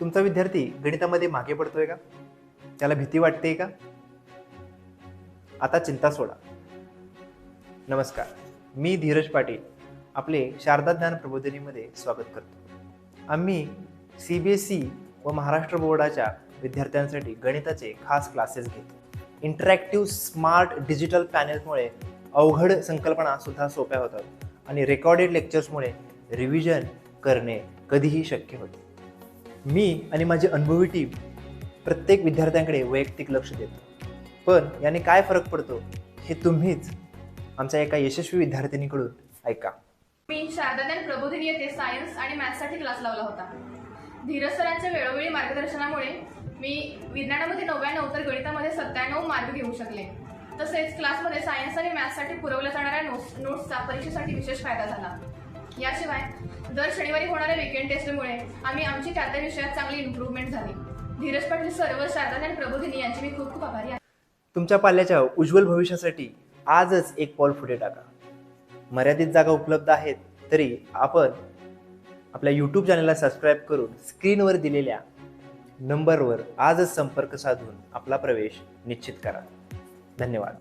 तुमचा विद्यार्थी गणितामध्ये मागे पडतोय का? त्याला भीती वाटते का? आता चिंता सोडा. नमस्कार. मी धीरज पाटील आपले शारदा ज्ञान प्रबोधिनीमध्ये स्वागत करतो. आम्ही सी बी एस सी व महाराष्ट्र बोर्डाच्या विद्यार्थ्यांसाठी गणिताचे खास क्लासेस घेतो. इंटरॅक्टिव्ह स्मार्ट डिजिटल पॅनेलमुळे अवघड संकल्पना सुद्धा सोप्या होतात आणि रेकॉर्डेड लेक्चर्समुळे रिव्हिजन करणे कधीही शक्य होते मी आणि माझी अनुभवी टीम प्रत्येक विद्यार्थ्यांकडे वैयक्तिक लक्ष देतो. पण याने काय फरक पडतो हे तुम्हीच आमच्या एका यशस्वी विद्यार्थिनीकडून ऐका. मी शारदानंद प्रबोधिनी येथे सायन्स आणि मॅथ्ससाठी क्लास लावला होता. धीरज सरांच्या वेळोवेळी मार्गदर्शनामुळे मी विज्ञानामध्ये नव्याण्णव तर गणितामध्ये सत्त्याण्णव मार्क घेऊ शकले. तसेच क्लासमध्ये सायन्स आणि मॅथ्ससाठी पुरवल्या जाणाऱ्या नोट्स नोट्सचा परीक्षेसाठी विशेष फायदा झाला. याशिवाय दर शनिवारी होणाऱ्या वीकेंड टेस्टमुळे आम्ही आमची त्या त्या विषयात चांगली इम्प्रूव्हमेंट झाली. धीरज पाटील सर्व शारदा आणि प्रबोधिनी यांची मी खूप खूप आभारी आहे. तुमच्या पाल्याच्या उज्ज्वल भविष्यासाठी आजच एक पाऊल पुढे टाका. मर्यादित जागा उपलब्ध आहेत तरी आपण आपल्या यूट्यूब चॅनलला सबस्क्राईब करून स्क्रीनवर दिलेल्या नंबरवर आजच संपर्क साधून आपला प्रवेश निश्चित करा. धन्यवाद.